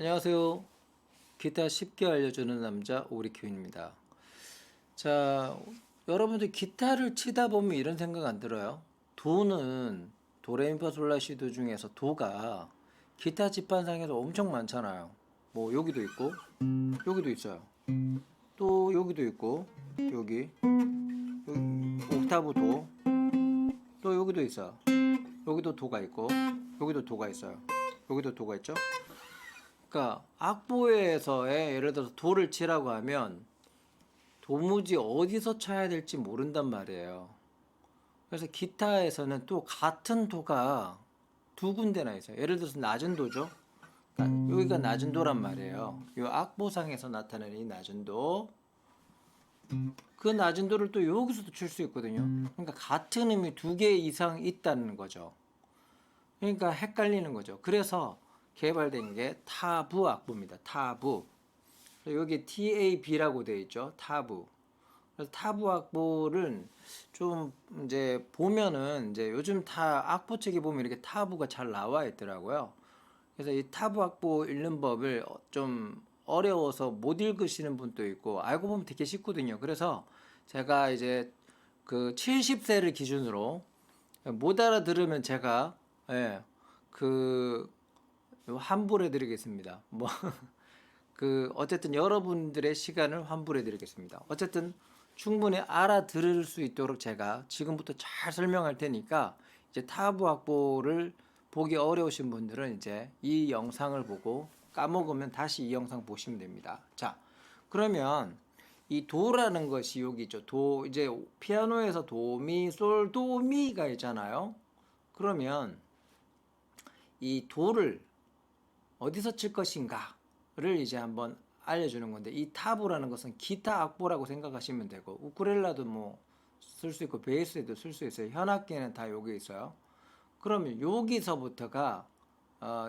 안녕하세요. 기타 쉽게 알려주는 남자 오리큐입니다. 자, 여러분들 기타를 치다 보면 이런 생각 안 들어요? 도는 도레미파솔라시도 중에서 도가 기타 지판상에서 엄청 많잖아요. 뭐 여기도 있고 여기도 있어요. 또 여기도 있고 여기 여기 옥타브 도. 또 여기도 있어요. 여기도 도가 있고 여기도 도가 있어요. 여기도 도가 있죠? 그러니까 악보에서의 예를 들어서 도를 치라고 하면 도무지 어디서 쳐야 될지 모른단 말이에요. 그래서 기타에서는 또 같은 도가 두 군데나 있어요. 예를 들어서 낮은 도죠. 그러니까 여기가 낮은 도란 말이에요. 이 악보상에서 나타나는 이 낮은 도. 그 낮은 도를 또 여기서도 칠 수 있거든요. 그러니까 같은 음이 두 개 이상 있다는 거죠. 그러니까 헷갈리는 거죠. 그래서 개발된 게 타부 악보입니다. 타부. 여기 TAB라고 되어 있죠. 타부. 그래서 타부 악보를 좀 이제 보면은 이제 요즘 다 악보 책에 보면 이렇게 타부가 잘 나와 있더라고요. 그래서 이 타부 악보 읽는 법을 어- 좀 어려워서 못 읽으시는 분도 있고 알고 보면 되게 쉽거든요. 그래서 제가 이제 그 70세를 기준으로 못 알아들으면 제가 예, 그 환불해 드리겠습니다. 뭐 그 어쨌든 여러분들의 시간을 환불해 드리겠습니다. 어쨌든 충분히 알아들을 수 있도록 제가 지금부터 잘 설명할 테니까 이제 타부 악보를 보기 어려우신 분들은 이제 이 영상을 보고 까먹으면 다시 이 영상 보시면 됩니다. 자, 그러면 이 도라는 것이 여기 있죠. 도 이제 피아노에서 도미 솔 도미가 있잖아요. 그러면 이 도를 어디서 칠 것인가를 이제 한번 알려주는 건데 이 타부라는 것은 기타 악보라고 생각하시면 되고 우쿠렐라도 뭐 쓸 수 있고 베이스에도 쓸 수 있어요. 현악기는 다 여기 있어요. 그러면 여기서부터가 어,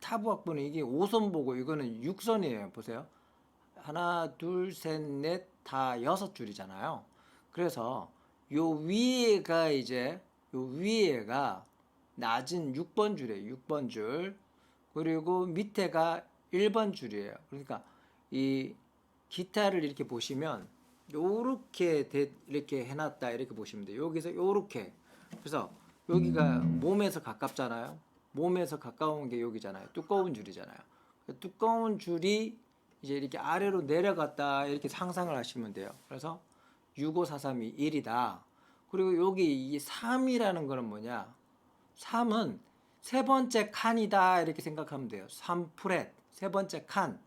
타부 악보는 이게 5선 보고 이거는 6선이에요. 보세요. 하나, 둘, 셋, 넷, 다 여섯 줄이잖아요. 그래서 요 위에가 이제 요 위에가 낮은 6번 줄이에요. 6번 줄. 그리고 밑에가 1번 줄이에요. 그러니까 이 기타를 이렇게 보시면 요렇게 돼- 이렇게 해놨다 이렇게 보시면 돼요. 여기서 요렇게. 그래서 여기가 몸에서 가깝잖아요. 몸에서 가까운 게 여기잖아요. 두꺼운 줄이잖아요. 두꺼운 줄이 이제 이렇게 아래로 내려갔다 이렇게 상상을 하시면 돼요. 그래서 65432 1이다. 그리고 여기 이 3이라는 거는 뭐냐? 3은 세 번째 칸이다 이렇게 생각하면 돼요. 3프렛 세 번째 칸.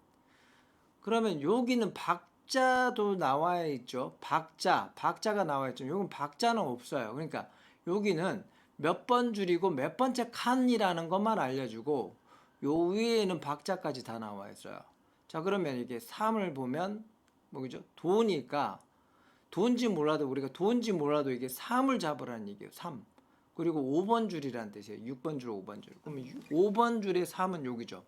그러면 여기는 박자도 나와 있죠. 박자, 박자가 나와 있죠. 여기는 박자는 없어요. 그러니까 여기는 몇 번 줄이고 몇 번째 칸이라는 것만 알려주고 요 위에는 박자까지 다 나와 있어요. 자 그러면 이게 3을 보면 뭐죠? 도니까 돈지 몰라도 우리가 돈지 몰라도 이게 3을 잡으라는 얘기예요. 3. 그리고 5번 줄이라는 뜻이에요. 6번 줄, 5번 줄. 그러면 5번 줄의 3은 여기죠.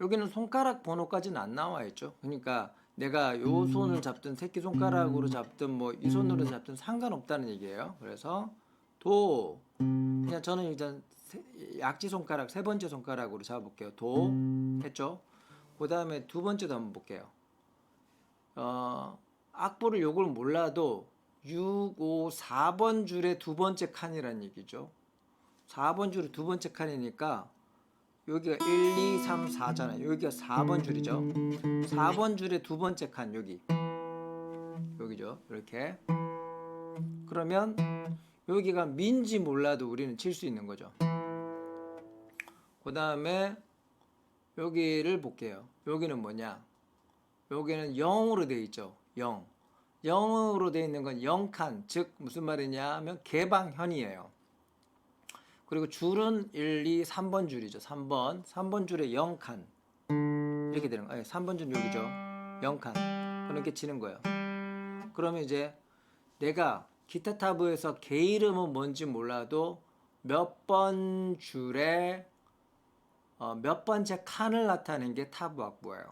여기는 손가락 번호까지는 안 나와 있죠. 그러니까 내가 요 손을 잡든 새끼 손가락으로 잡든 뭐 이 손으로 잡든 상관없다는 얘기예요. 그래서 도 그냥 저는 일단 세- 약지 손가락 세 번째 손가락으로 잡아볼게요. 도 했죠. 그 다음에 두 번째도 한번 볼게요. 어, 악보를 요걸 몰라도 6, 5, 4번 줄의 두 번째 칸이란 얘기죠. 4번 줄의 두 번째 칸이니까 여기가 1, 2, 3, 4잖아요. 여기가 4번 줄이죠. 4번 줄의 두 번째 칸 여기. 여기죠. 이렇게. 그러면 여기가 민지 몰라도 우리는 칠 수 있는 거죠. 그 다음에 여기를 볼게요. 여기는 뭐냐? 여기는 0으로 되어 있죠. 0. 0으로 되어 있는 건 0칸. 즉 무슨 말이냐 하면 개방현이에요. 그리고 줄은 1, 2, 3번 줄이죠. 3번. 3번 줄에 0칸. 이렇게 되는 거예요. 3번 줄 여기죠. 0칸. 그렇게 치는 거예요. 그러면 이제 내가 기타 타브에서 개 이름은 뭔지 몰라도 몇 번 줄에 어, 몇 번째 칸을 나타내는 게 타브 악보예요.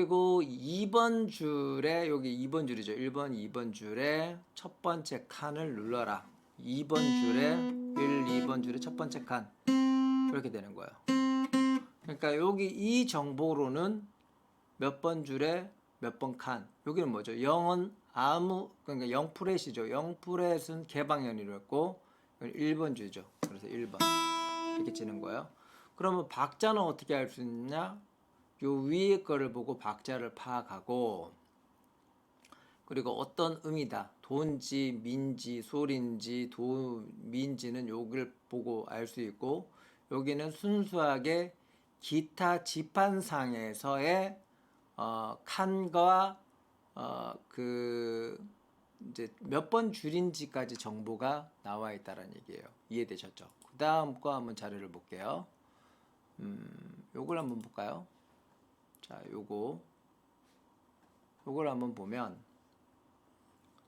그리고 2번 줄에 여기 2번 줄이죠. 1번, 2번 줄에 첫 번째 칸을 눌러라. 2번 줄에 1, 2번 줄에 첫 번째 칸. 이렇게 되는 거예요. 그러니까 여기 이 정보로는 몇 번 줄에 몇 번 칸. 여기는 뭐죠? 0은 아무 그러니까 0프렛이죠. 0프렛은 개방연이었고 1번 줄이죠. 그래서 1번 이렇게 치는 거예요. 그러면 박자는 어떻게 할수 있냐? 요 위에 거를 보고 박자를 파악하고 그리고 어떤 음이다. 돈지, 민지, 소리인지, 도, 민지는 여기를 보고 알 수 있고 여기는 순수하게 기타 지판상에서의 어, 칸과 어, 그 이제 몇 번 줄인지까지 정보가 나와 있다는 얘기예요. 이해되셨죠? 그 다음 거 한번 자료를 볼게요. 음, 요걸 한번 볼까요? 자, 요거 요걸 한번 보면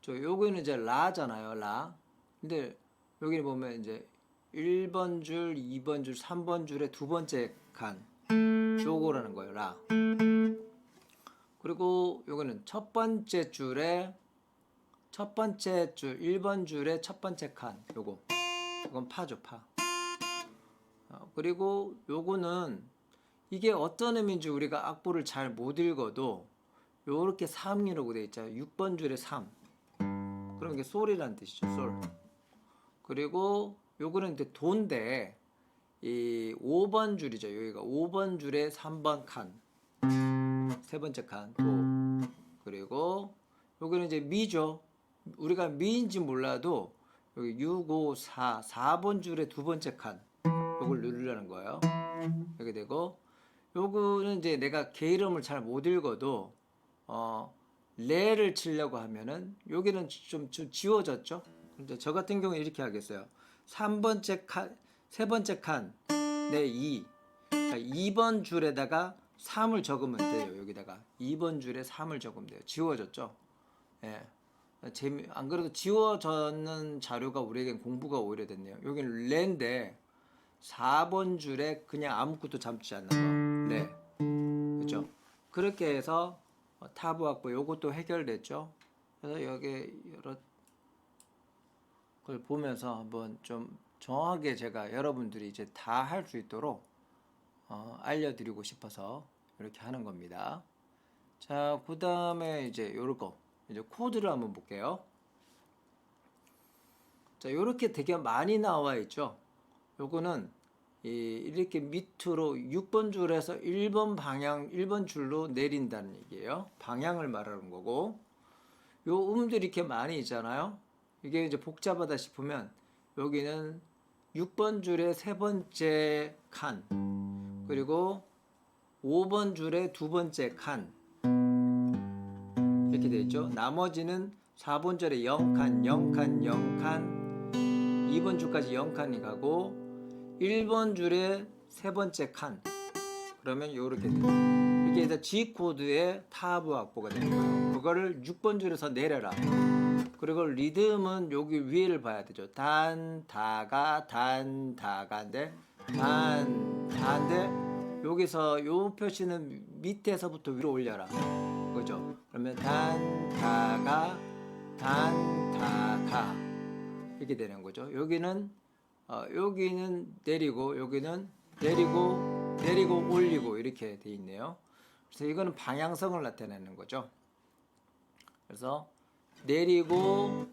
저 요거는 이제 라잖아요, 라. 근데 여기 보면 이제 1번 줄, 2번 줄, 3번 줄의 두 번째 칸 요거라는 거예요, 라. 그리고 요거는 첫 번째 줄에 첫 번째 줄 1번 줄의 첫 번째 칸 요거 이건 파죠 파 어, 그리고 요거는 이게 어떤 의미인지 우리가 악보를 잘 못 읽어도 요렇게 3이라고 돼 있잖아요 6번 줄에 3 그럼 이게 솔이라는 뜻이죠 솔 그리고 요거는 이제 도인데 이 5번 줄이죠 여기가 5번 줄에 3번 칸 세 번째 칸 도. 그리고 여기는 이제 미죠. 우리가 미인지 몰라도 여기 6, 5, 4, 4번 줄의 두 번째 칸 요걸 누르려는 거예요. 이렇게 되고 요거는 이제 내가 개 이름을 잘 못 읽어도 어 레를 치려고 하면은 여기는 좀, 좀 지워졌죠. 근데 저 같은 경우는 이렇게 하겠어요. 3번째 칸, 세 번째 칸, 네 2. 자, 2번 줄에다가 3을 적으면 돼요. 여기다가 2번 줄에 3을 적으면 돼요. 지워졌죠? 예. 재미 안 그래도 지워졌는 자료가 우리에겐 공부가 오히려 됐네요. 여기는 레인데 4번 줄에 그냥 아무것도 잡지 않는 거. 레. 그죠? 그렇게 해서 어, 타브 확보 요것도 해결됐죠. 그래서 여기 여러 걸 보면서 한번 좀 정확하게 제가 여러분들이 이제 다 할 수 있도록 어, 알려드리고 싶어서 이렇게 하는 겁니다. 자, 그 다음에 이제 요거 이제 코드를 한번 볼게요. 자, 요렇게 되게 많이 나와 있죠. 요거는 이 이렇게 밑으로 6번 줄에서 1번 방향 1번 줄로 내린다는 얘기예요. 방향을 말하는 거고 요 음들이 이렇게 많이 있잖아요. 이게 이제 복잡하다 싶으면 여기는 6번 줄의 세 번째 칸 그리고 5번 줄의 두 번째 칸 이렇게 되어 있죠. 나머지는 4번 줄에 0칸, 0칸, 0칸 2번 줄까지 0칸이 가고 1번 줄에 세 번째 칸 그러면 이렇게 돼요. 이렇게 해서 G 코드의 타브 확보가 되는 거예요. 그거를 6번 줄에서 내려라. 그리고 리듬은 여기 위에를 봐야 되죠. 단, 다가, 단, 다가인데, 단, 다인데, 여기서 요 표시는 밑에서부터 위로 올려라. 그죠? 그러면 단, 다가, 단, 다가. 이렇게 되는 거죠. 여기는, 어, 여기는 내리고, 여기는 내리고, 내리고, 올리고, 이렇게 돼 있네요. 그래서 이거는 방향성을 나타내는 거죠. 그래서 내리고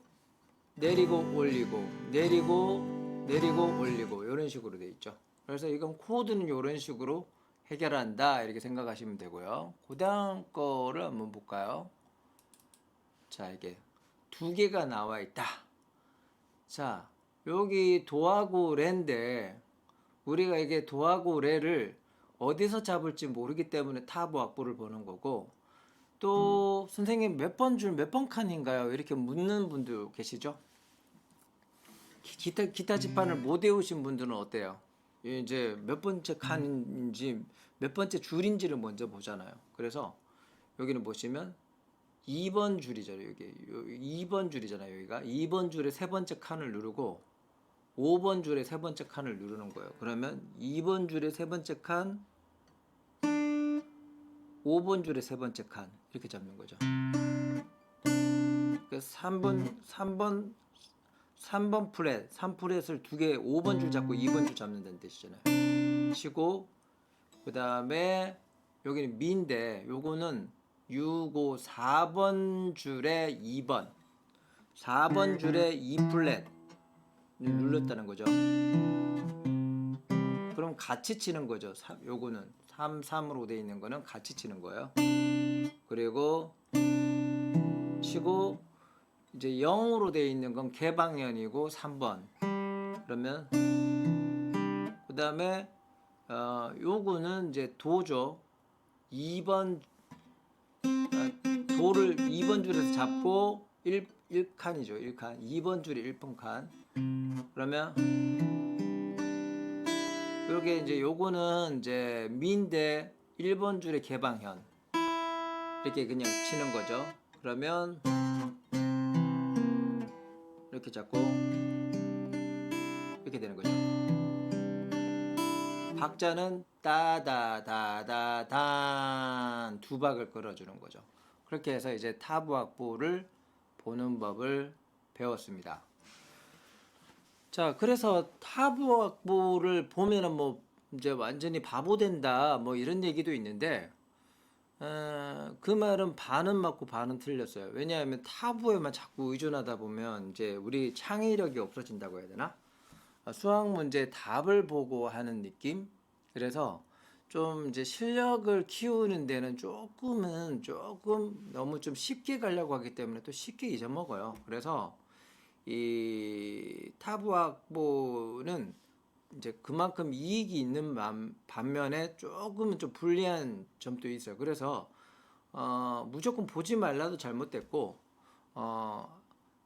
내리고 올리고 내리고 내리고 올리고 이런 식으로 돼 있죠. 그래서 이건 코드는 이런 식으로 해결한다 이렇게 생각하시면 되고요. 그다음 거를 한번 볼까요? 자 이게 두 개가 나와 있다. 자 여기 도하고 레인데 우리가 이게 도하고 레를 어디서 잡을지 모르기 때문에 타브 확보를 보는 거고 또 선생님 몇 번 줄 몇 번 칸인가요? 이렇게 묻는 분도 계시죠? 기- 기타 기타 지판을 못 외우신 분들은 어때요? 이제 몇 번째 칸인지 몇 번째 줄인지를 먼저 보잖아요. 그래서 여기는 보시면 2번 줄이죠. 여기 요- 2번 줄이잖아요. 여기가 2번 줄의 세 번째 칸을 누르고 5번 줄의 세 번째 칸을 누르는 거예요. 그러면 2번 줄의 세 번째 칸 5번 줄의 세 번째 칸 이렇게 잡는 거죠. 그래서 3번 3번 3번 프렛, 3프렛을 두 개, 5번 줄 잡고 2번 줄 잡는다는 뜻이잖아요. 치고 그 다음에 여기는 미인데 요거는 6, 5, 4번 줄에 2번 4번 줄에 2 플랫 눌렀다는 거죠. 그럼 같이 치는 거죠. 사- 요거는 3, 3으로 돼 있는 거는 같이 치는 거예요. 그리고 치고 이제 0으로 돼 있는 건 개방현이고 3번. 그러면 그 다음에 어, 요거는 이제 도죠. 2번 아, 도를 2번 줄에서 잡고 1, 1칸이죠. 1칸. 2번 줄이 1번 칸. 그러면 이렇게 이제 요거는 이제 미인데 1번 줄의 개방현. 이렇게 그냥 치는 거죠. 그러면 이렇게 잡고 이렇게 되는 거죠. 박자는 따다다다단 두 박을 끌어주는 거죠. 그렇게 해서 이제 타부악보를 보는 법을 배웠습니다. 자, 그래서 타부악보를 보면은 뭐 이제 완전히 바보 된다 뭐 이런 얘기도 있는데 어, 그 말은 반은 맞고 반은 틀렸어요. 왜냐하면 타부에만 자꾸 의존하다 보면 이제 우리 창의력이 없어진다고 해야 되나? 어, 수학 문제 답을 보고 하는 느낌? 그래서 좀 이제 실력을 키우는 데는 조금은 조금 너무 좀 쉽게 가려고 하기 때문에 또 쉽게 잊어먹어요. 그래서 이 타부학보는 이제 그만큼 이익이 있는 반- 반면에 조금은 좀 불리한 점도 있어요. 그래서 어, 무조건 보지 말라도 잘못됐고 어,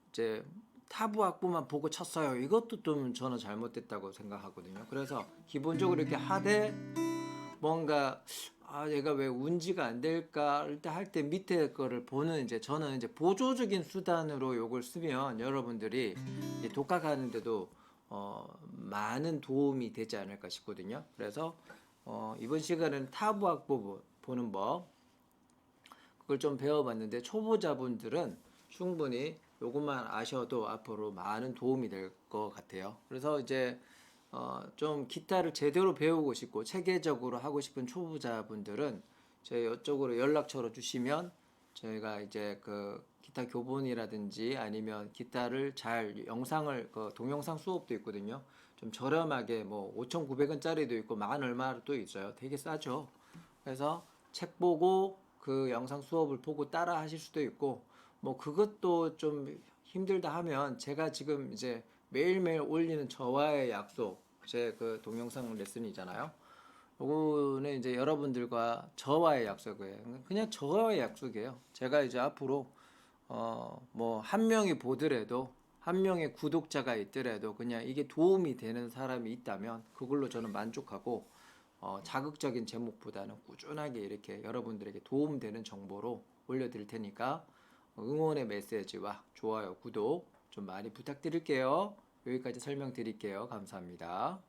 이제 타부 악보만 보고 쳤어요. 이것도 좀 저는 잘못됐다고 생각하거든요. 그래서 기본적으로 이렇게 하되 뭔가 아 얘가 왜 운지가 안 될까 할 때 밑에 거를 보는 이제 저는 이제 보조적인 수단으로 요걸 쓰면 여러분들이 이 독학하는데도 어, 많은 도움이 되지 않을까 싶거든요. 그래서 어, 이번 시간은 타부 악보 보- 보는 법 그걸 좀 배워봤는데 초보자분들은 충분히 요것만 아셔도 앞으로 많은 도움이 될 것 같아요. 그래서 이제 어, 좀 기타를 제대로 배우고 싶고 체계적으로 하고 싶은 초보자분들은 저희 이쪽으로 연락처로 주시면 저희가 이제 그 기타 교본이라든지 아니면 기타를 잘 영상을 그 동영상 수업도 있거든요. 좀 저렴하게 뭐 5,900원짜리도 있고 만 얼마도 있어요. 되게 싸죠. 그래서 책 보고 그 영상 수업을 보고 따라 하실 수도 있고 뭐 그것도 좀 힘들다 하면 제가 지금 이제 매일매일 올리는 저와의 약속 제 그 동영상 레슨이잖아요. 요거는 이제 여러분들과 저와의 약속이에요. 그냥 저와의 약속이에요. 제가 이제 앞으로 어 뭐 한 명이 보더라도 한 명의 구독자가 있더라도 그냥 이게 도움이 되는 사람이 있다면 그걸로 저는 만족하고 어 자극적인 제목보다는 꾸준하게 이렇게 여러분들에게 도움되는 정보로 올려드릴 테니까 응원의 메시지와 좋아요, 구독 좀 많이 부탁드릴게요. 여기까지 설명드릴게요. 감사합니다.